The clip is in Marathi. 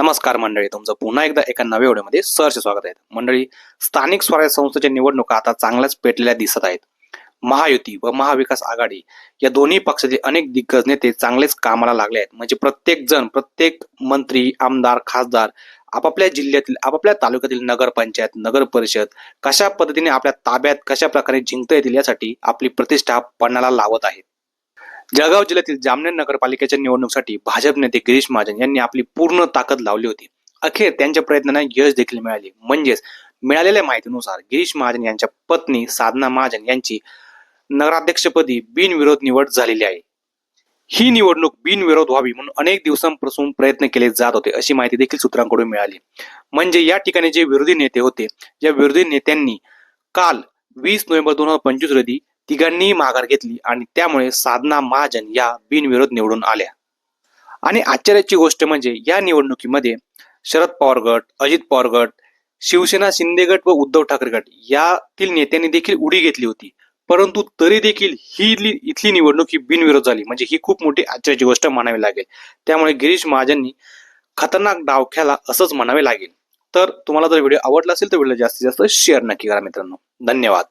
नमस्कार मंडळी तुमचं पुन्हा एकदा एका नव्या व्हिडिओमध्ये सहर्ष स्वागत आहे. मंडळी स्थानिक स्वराज्य संस्थेच्या निवडणुका आता चांगल्याच पेटलेल्या दिसत आहेत. महायुती व महाविकास आघाडी या दोन्ही पक्षाचे अनेक दिग्गज नेते चांगलेच कामाला लागले आहेत. म्हणजे प्रत्येक जण प्रत्येक मंत्री आमदार खासदार आपापल्या जिल्ह्यातील आपापल्या तालुक्यातील नगरपंचायत नगर परिषद कशा पद्धतीने आपल्या ताब्यात कशा प्रकारे जिंकता येतील यासाठी आपली प्रतिष्ठा पणाला लावत आहेत. जळगाव जिल्ह्यातील जामनेर नगरपालिकेच्या निवडणुकीसाठी भाजप नेते गिरीश महाजन यांनी आपली पूर्ण ताकद लावली होती. अखेर त्यांच्या प्रयत्नांना यश देखील मिळाले. म्हणजेच मिळालेल्या माहितीनुसार गिरीश महाजन यांच्या पत्नी साधना महाजन यांची नगराध्यक्षपदी बिनविरोध निवड झालेली आहे. ही निवडणूक बिनविरोध व्हावी म्हणून अनेक दिवसांपासून प्रयत्न केले जात होते अशी माहिती देखील सूत्रांकडून मिळाली. म्हणजे या ठिकाणी जे विरोधी नेते होते या विरोधी नेत्यांनी काल वीस नोव्हेंबर दोन हजार पंचवीस रोजी तिघांनीही माघार घेतली आणि त्यामुळे साधना महाजन या बिनविरोध निवडून आल्या. आणि आश्चर्याची गोष्ट म्हणजे या निवडणुकीमध्ये शरद पवार गट अजित पवार गट शिवसेना शिंदे गट व उद्धव ठाकरे गट यातील नेत्यांनी देखील उडी घेतली होती. परंतु तरी देखील ही इथली इथली निवडणूक ही बिनविरोध झाली. म्हणजे ही खूप मोठी आश्चर्याची गोष्ट म्हणावी लागेल. त्यामुळे गिरीश महाजननी खतरनाक डाव खेळला असंच म्हणावे लागेल. तर तुम्हाला जर व्हिडिओ आवडला असेल तर व्हिडिओ जास्तीत जास्त शेअर नक्की करा मित्रांनो. धन्यवाद.